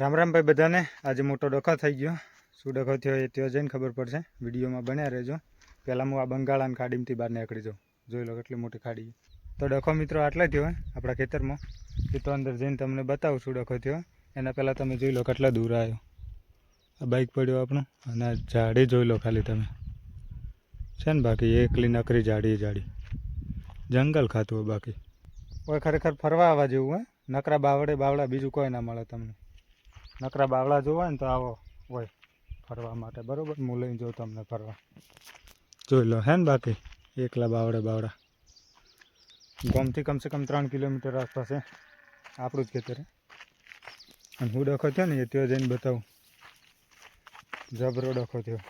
રામ રામભાઈ બધાને આજે મોટો ડખો થઈ ગયો. શું ડખો થયો એ ત્યાં જઈને ખબર પડશે. વિડીયોમાં બન્યા રહેજો. પહેલાં હું આ બંગાળાની ખાડીમાંથી બહાર નીકળી જાઉં. જોઈ લો કેટલી મોટી ખાડી તો ડખો મિત્રો આટલા થયો આપણા ખેતરમાં. એ તો અંદર જઈને તમને બતાવું શું ડખો થયો. એના પહેલાં તમે જોઈ લો કેટલા દૂર આવ્યો. આ બાઇક પડ્યો આપણું, અને ઝાડી જોઈ લો ખાલી તમે. છે ને બાકી, એકલી નકરી ઝાડી ઝાડી. જંગલ ખાતું હોય બાકી. કોઈ ખરેખર ફરવા આવવા જેવું હોય નકરા બાવડે બાવડા બીજું કોઈ ના મળે તમને. નકરા બાવળા જોવા ને તો આવો હોય ફરવા માટે. બરાબર? હું લઈને જાઉં તમને ફરવા. જોઈ લો, હે ને બાકી? એકલા બાવળે બાવડા ગામથી કમસે કમ ત્રણ કિલોમીટર આસપાસ છે આપણું જ ખેતર અને હું ડખો થયો ને એ ત્યાં જઈને બતાવું. જબરો ડખો થયો.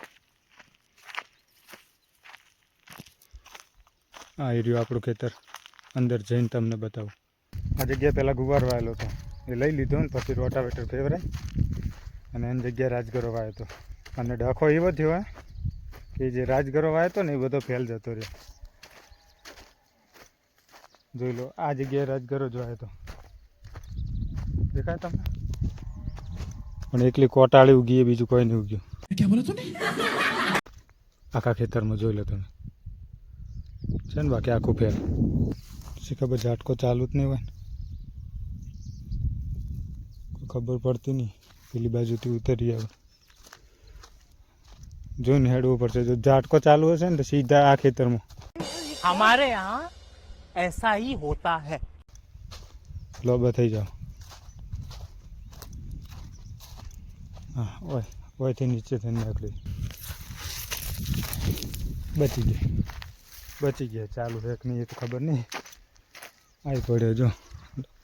આ એરિયો આપણું ખેતર. અંદર જઈને તમને બતાવું. આ જગ્યા પહેલાં ગુવાર વાયેલો હતો. એ લઈ લીધો ને પછી રોટાવેટર ફેવરે. અને એની જગ્યાએ રાજગરો વાયો હતો અને ડખો એવો થયો કે જે રાજગરો વાયો હતો ને એ બધો ફેલ જતો રહ્યો. જોઈ લો આ જગ્યાએ રાજગરો જોયો હતો દેખાય તમને? પણ એકલી કોટાળી ઉગી એ બીજું કોઈ નહીં ઉગ્યું. આખા ખેતરમાં જોઈ લો તમે. છે ને બાકી આખું ફેર શી ખબર ઝાટકો ચાલુ જ નહીં હોય ખબર પડતી નહીં પેલી બાજુથી ઉતરી આવે જોઈને હેડવું પડશે જો ઝાટકો ચાલુ હશે ને તો સીધા આ ખેતરમાં हमारे यहाँ ऐसा ही होता है લોબા થઈ જાઓ હા ઓય ઓયથી નીચે થઈને નીકળી બચી ગયા બચી ગયા ચાલુ છે કે નહીં એ તો ખબર નહીં આવી પડ્યો જો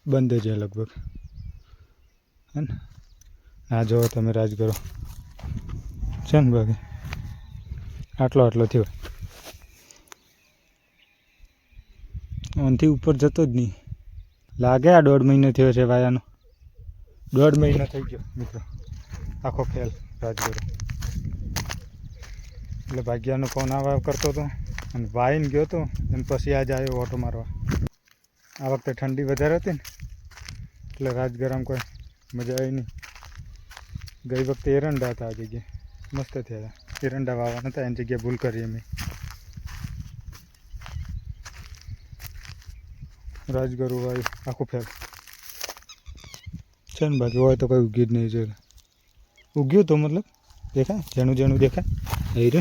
બંધ છે લગભગ હે ને? આ જો તમે રાજ કરો. છે ને બાકી? આટલો આટલો થયો. ઓનથી ઉપર જતો જ નહીં. લાગે આ દોઢ મહિનો થયો છે વાયાનો. દોઢ મહિનો થઈ ગયો, મિત્રો. આખો ફેલ રાજગરો એટલે ભાગ્યાનો ફોન આવા કરતો હતો અને વાઈને ગયો હતો અને પછી આજે આવ્યો ઓટો મારવા. આ વખતે ઠંડી વધારે હતી ને. એટલે રાજગરામ કોઈ મજા આવી નહીં. ગઈ વખતે એરંડા હતા આ જગ્યાએ. મસ્ત થયા હતા. એરંડા વાવવાના હતા, એની જગ્યાએ ભૂલ કરી અમે. રાજગરુ હોય આખું ફેર. છે ને બાકી હોય તો કંઈ ઉગ્યું જ નહીં જોયું. ઉગ્યું તો મતલબ દેખાય? જેનું જેનું દેખાય? એ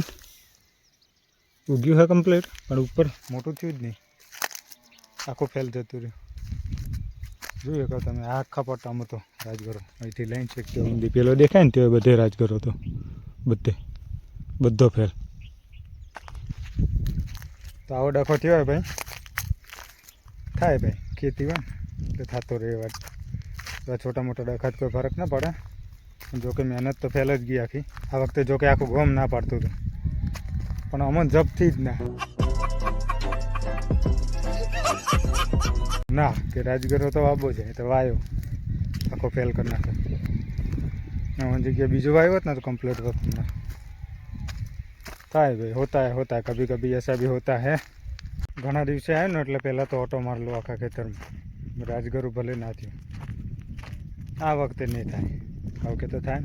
ઉગ્યું હે કમ્પ્લીટ પણ ઉપર મોટું થયું જ નહીં. આખું ફેલ જતું રહ્યું. જોઈએ કહો તમે આખા પટ્ટામાં તો રાજગરો અહીંથી લઈને છે કે ઊંધી પેલો દેખાય ને તે બધે રાજગરો હતો બધે, બધો ફેલ તો આવો ડખો થયો હોય ભાઈ? થાય ભાઈ, ખેતી હોય એટલે થતો રહે વાત. તો છોટા મોટા ડખાત કોઈ ફરક ના પડે. જોકે મહેનત તો ફેલ જ ગઈ આખી. આ વખતે જોકે આખું ગોમ ના પાડતું હતું. પણ અમન જપથી જ ના. ના, કે રાજગરો તો વાબો છે તો વાયો. આખો ફેલ કરી નાખે. નવા જગ્યા બીજો વાયો હોત ને તો કમ્પ્લીટ હોત તમને થાય ભાઈ હોતા હે હોતા કભી કભી એસા બી હોતા હે. ઘણા દિવસે આવ્યો ને એટલે પહેલાં તો ઓટો મારલો આખા ખેતરમાં. રાજગરુ ભલે ના થયું આ વખતે નહીં થાય. આવું કે તો થાય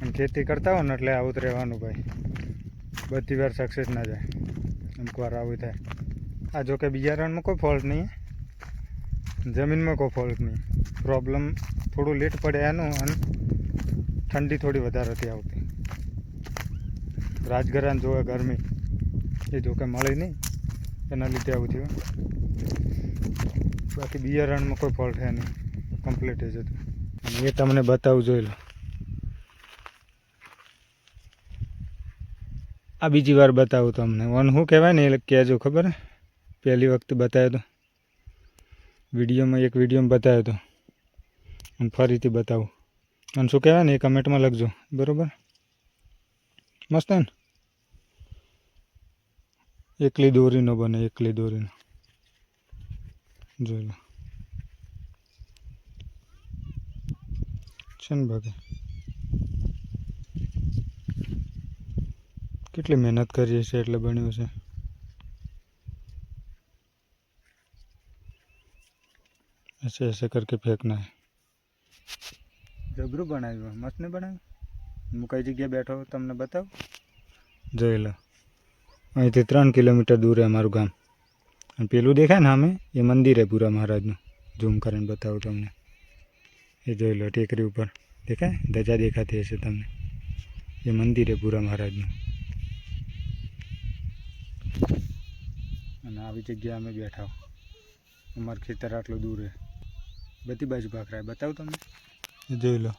અને ખેતી કરતા હોય ને એટલે આવું જ રહેવાનું ભાઈ. બધી વાર સક્સેસ ના જાય. અમુક વાર આવું થાય. આ જોકે બીજા બિયારણમાં કોઈ ફોલ્ટ નહીં. જમીનમાં કોઈ ફોલ્ટ નહીં. પ્રોબ્લેમ થોડું લેટ પડે એનું અને ઠંડી થોડી વધારે હતી આવતી. રાજગરાન જોવે ગરમી. એ જોકે મળી નહીં. એના લીધે આવું થયું. બાકી બિયારણમાં કોઈ ફોલ્ટ છે નહીં. કમ્પ્લીટ જ હતું. એ તમને બતાવું જોઈ લો. આ બીજી વાર બતાવું તમને. વન શું કહેવાય ને એ કહેજો ખબર હે? પહેલી વખતે બતાવ્યો તો. વિડીયોમાં એક વિડીયોમાં બતાવ્યો તો. અને ફરીથી બતાવું. અને શું કહેવાય ને, એ કમેન્ટમાં લખજો. બરાબર? મસ્ત ને? એકલી દોરીનો બને, એકલી દોરીનો. જોઈ લો. છે ને ભાગે? કેટલી મહેનત કરીએ છીએ એટલે બન્યું છે. ऐसे ऐसे करके फेंकना है જબરું બનાવ્યું મસ્ત નહીં બનાવ્યું હું કઈ જગ્યાએ બેઠો તમને બતાવું જોઈ લો અહીંથી ત્રણ કિલોમીટર દૂર છે અમારું ગામ અને પેલું દેખાય ને સામે એ મંદિર છે પૂરા મહારાજનું ઝૂમ કરીને બતાવું તમને એ જોઈ લો ટેકરી ઉપર દેખાય ધજા દેખાતી હશે તમને એ મંદિર છે પૂરા મહારાજનું અને આવી જગ્યાએ અમે બેઠા અમારું ખેતર આટલું દૂર છે બધી બાજુ ભાખરા બતાવું તમને? જોઈ લો.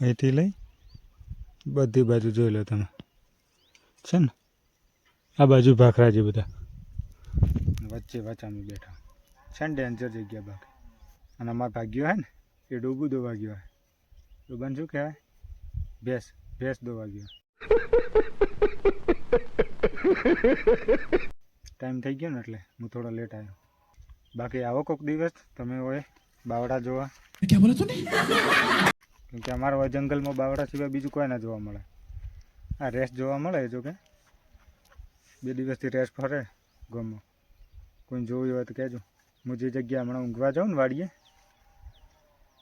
અહીંથી લઈ બધી બાજુ જોઈ લો તમે. છે ને? આ બાજુ ભાખરા છે બધા. વચ્ચે અમે બેઠા. છે ને ડેન્જર જગ્યા બાકી અને અમારા ભાગ્યો હે ને એ ડૂબું દોવા ગયો હે. ડૂબન શું કહેવાય? ભેંસ. ભેંસ દોવા ગયો. ટાઈમ થઈ ગયો ને એટલે હું થોડો લેટ આવ્યો. બાકી આવો કોઈક દિવસ તમે હોય બાવડા જોવા. ક્યાં બોલો તું કેમ કે અમારા હોય જંગલમાં બાવડા સિવાય બીજું કોઈ ના જોવા મળે. આ રેસ જોવા મળે જો કે બે દિવસથી રેસ ફરે ગમો કોઈ જોવી હોય તો કહેજો. હું જે જગ્યા હમણાં ઊંઘવા જાઉં ને વાડીએ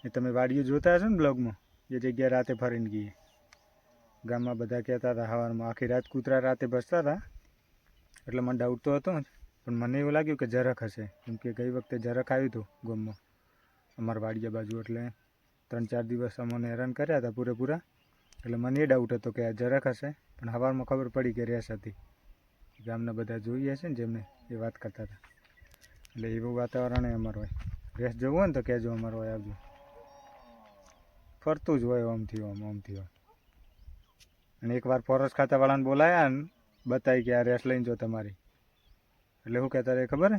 એ તમે વાડીએ જોતા હશો ને બ્લોગમાં એ જગ્યા રાતે ફરીને ગઈએ. ગામમાં બધા કહેતા હતા સવારમાં આખી રાત કૂતરા રાતે બસતા હતા. એટલે મને ડાઉટ તો હતો જ. પણ મને એવું લાગ્યું કે જરાક હશે. કેમ કે ગઈ વખતે જરાક આવ્યું હતું ગોમમાં. અમારા વાડિયા બાજુ એટલે ત્રણ ચાર દિવસ અમને હેરાન કર્યા હતા પૂરેપૂરા. એટલે મને એ ડાઉટ હતો કે આ જરાક હશે, પણ સવારમાં ખબર પડી કે રેસ હતી. ગામના બધા જોઈએ છે ને જેમને એ વાત કરતા હતા. એટલે એવું વાતાવરણ અમારું હોય. રેસ જવું હોય ને તો કહેજો અમારું હોય, આવજો. ફરતું જ હોય આમથી આમ આમથી આમ. અને એકવાર ફોરેસ્ટ ખાતાવાળાને બોલાયા ને બતાવી કે આ રેસ લઈને જો તમારી. એટલે શું કહેતા રહે ખબર?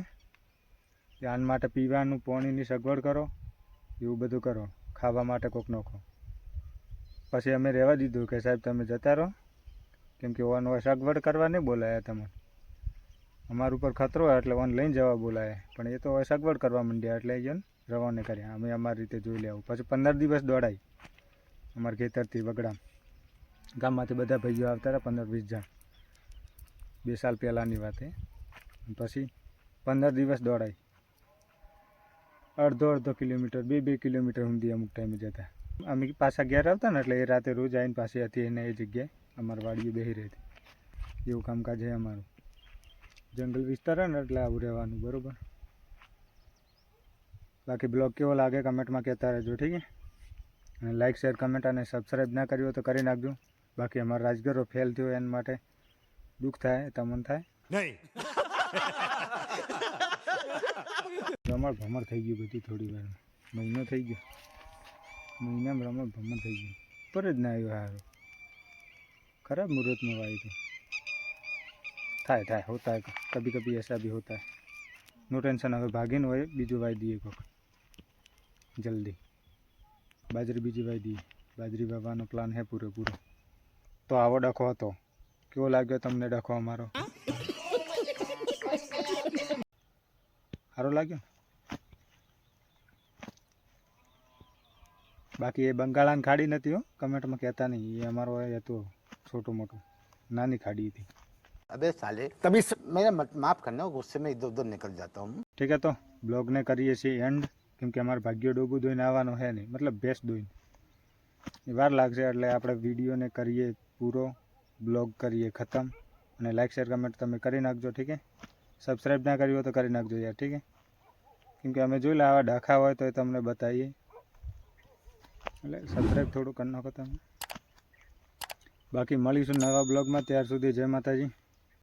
કે આન માટે પીવાનું, પાણીની સગવડ કરો, એવું બધું કરો. ખાવા માટે કોક નોખો. પછી અમે રહેવા દીધું કે સાહેબ તમે જતા રહો. કેમ કે ઓન હોય સગવડ કરવા નહીં બોલાયા તમે. અમારા ઉપર ખતરો હોય એટલે ઓન લઈને જવા બોલાય. પણ એ તો હવે સગવડ કરવા માંડ્યા એટલે એને રવાને કર્યા. અમે અમારી રીતે જોઈ લેવું પછી પંદર દિવસ દોડાઈ. અમારા ખેતરથી વગડામ ગામમાંથી બધા ભાઈઓ આવતા હતા, પંદર વીસ જણ. બે સાલ પહેલાંની વાત એ. પછી પંદર દિવસ દોડાય અડધો અડધો કિલોમીટર, બે બે કિલોમીટર સુધી અમુક ટાઈમે જતા. અમે પાછા ઘેર આવતા ને એટલે એ રાતે રોજ આવીને પાછી હતી એને એ જગ્યાએ, અમારી વાડીએ બેસી રહેતી એવું કામકાજ છે અમારું. જંગલ વિસ્તાર ને એટલે આવું રહેવાનું, બરાબર? બાકી બ્લોગ કેવો લાગે કમેન્ટમાં કહેતા રહેજો, ઠીક છે? અને લાઇક શેર કમેન્ટ અને સબસ્ક્રાઈબ ના કર્યું તો કરી નાખજો. બાકી અમારો રાજગરો ફેલ થયો એના માટે દુઃખ થાય, તમને થાય. नहीं રમણ ભમર થઈ ગયું બધું થોડી વાર. મહિનો થઈ ગયો. મહિનામાં રમણ ભમર થઈ ગયું. પર જ ના આવ્યો હારો. ખરાબ મુહૂર્તમાં વાવી તો. થાય થાય, હોતા કભી કભી એસા ભી હોતા નો ટેન્શન, હવે ભાગીને હોય, બીજું વાઈ દઈએ કોક. જલ્દી. બાજરી બીજી વાવી દઈએ. બાજરી વાવવાનો પ્લાન હે પૂરેપૂરો. તો આવો ડખો હતો. કેવો લાગ્યો તમને ડખો અમારો? સારો લાગ્યો? બાકી એ બંગાળાની ખાડી નથી હો કમેન્ટમાં કહેતા નહીં. એ અમારો એ હતું છોટું મોટું નાની ખાડી હતી. અબે સાલે તભી મેરા માફ કરનો ગુસ્સે મેં ઇધર ઉધર નીકળ જાતા હું. ઠીક હે તો બ્લોગ ને કરીએ છીએ એન્ડ કેમ કે અમારે ભાગ્યો ડોગું ધોઈને આવવાનું હે નહીં મતલબ ભેંસ એ વાર લાગશે એટલે આપણે વિડીયોને કરીએ પૂરો બ્લોગ કરીએ ખતમ અને લાઇક શેર કમેન્ટ તમે કરી નાખજો ઠીક હે? સબસ્ક્રાઈબ ના કર્યું હોય તો કરી નાખજો યાર, ઠીક છે? કેમ કે અમે જોઈ લે, આવા ડાખા હોય તો એ તમને બતાવીએ. એટલે સબસ્ક્રાઈબ થોડું કરી નાખો તમે. બાકી મળીશું નવા બ્લોગમાં ત્યાર સુધી જય માતાજી.